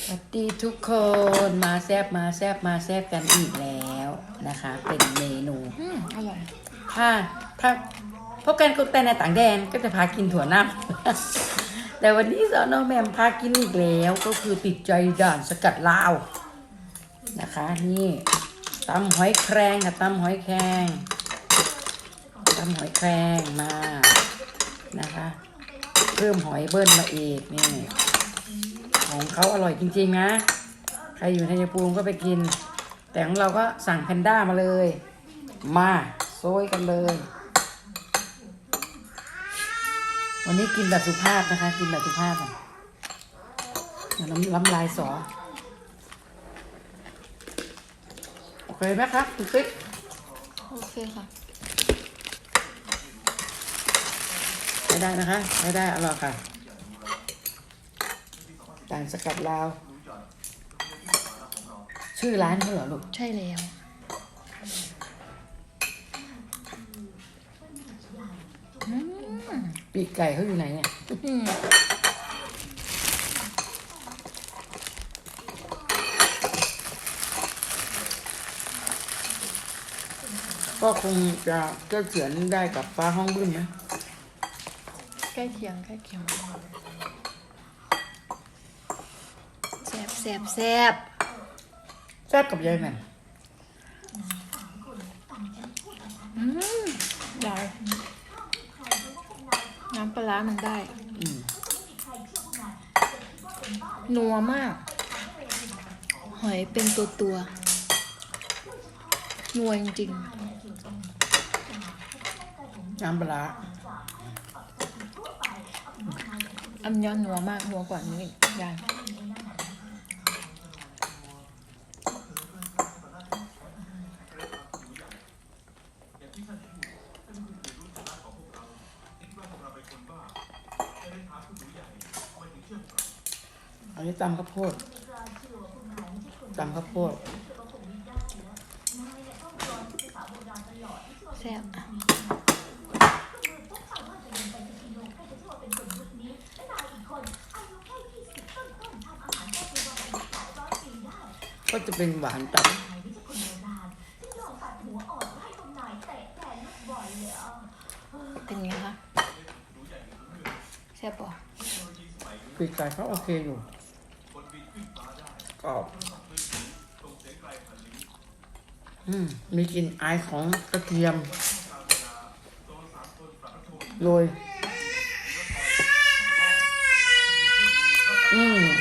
สวัสดีทุกคนมาแซบมาแซบมาแซบกันอีกแล้วนะคะ เป็นเมนูอืมอร่อยถ้าถ้าพบกันก็แต่ในต่างแดนก็จะพากินถั่วน้ำแต่วันนี้สอนอแมมพากินอีกแล้วก็คือติดใจด่านสกัดลาวนะคะนี่ตำหอยแครงค่ะตำหอยแครงตำหอยแครงมานะคะเพิ่มหอยเบิ้ลมาอีกนี่ ของเขาอร่อยจริงๆนะ ใครอยู่ในยภูมิก็ไปกิน แต่ของเราก็สั่งแพนด้ามาเลย มาโซยกันเลย วันนี้กินแบบสุภาพนะคะ กินแบบสุภาพอะอย่าน้ำล้ำลายสอ โอเคไหมครับคุณติ๊กโอเคค่ะใช้ได้นะคะใช้ได้อร่อยค่ะ ต่างสกัดลาว ชื่อร้านเขาเหรอลูก ใช่แล้วปีกไก่เขาอยู่ไหนเนี่ย อืมก็คงจะก็เขียนได้กับฟ้าห้องบึ้มนะ ใกล้เคียงใกล้เคียง แซ่บแซ่บแซ่บแซ่บกับยายแหม่มอืมได้น้ำปลาร้ามันได้ อืมนัวมาก หอยเป็นตัวตัวๆนัวจริงน้ำปลาร้าๆอันนี้นัวมากนัวกว่านี้อีกได้อั นนี้ตำข้าวโพดตำข้าวโพดแซ่บก็จะเป็นหวานจัดเป็นไงคะแซ่บปะปีกไก่เขาโอเคอยู่ กรอบอืมมีกลิ่นอายของกระเทียมโรยอืม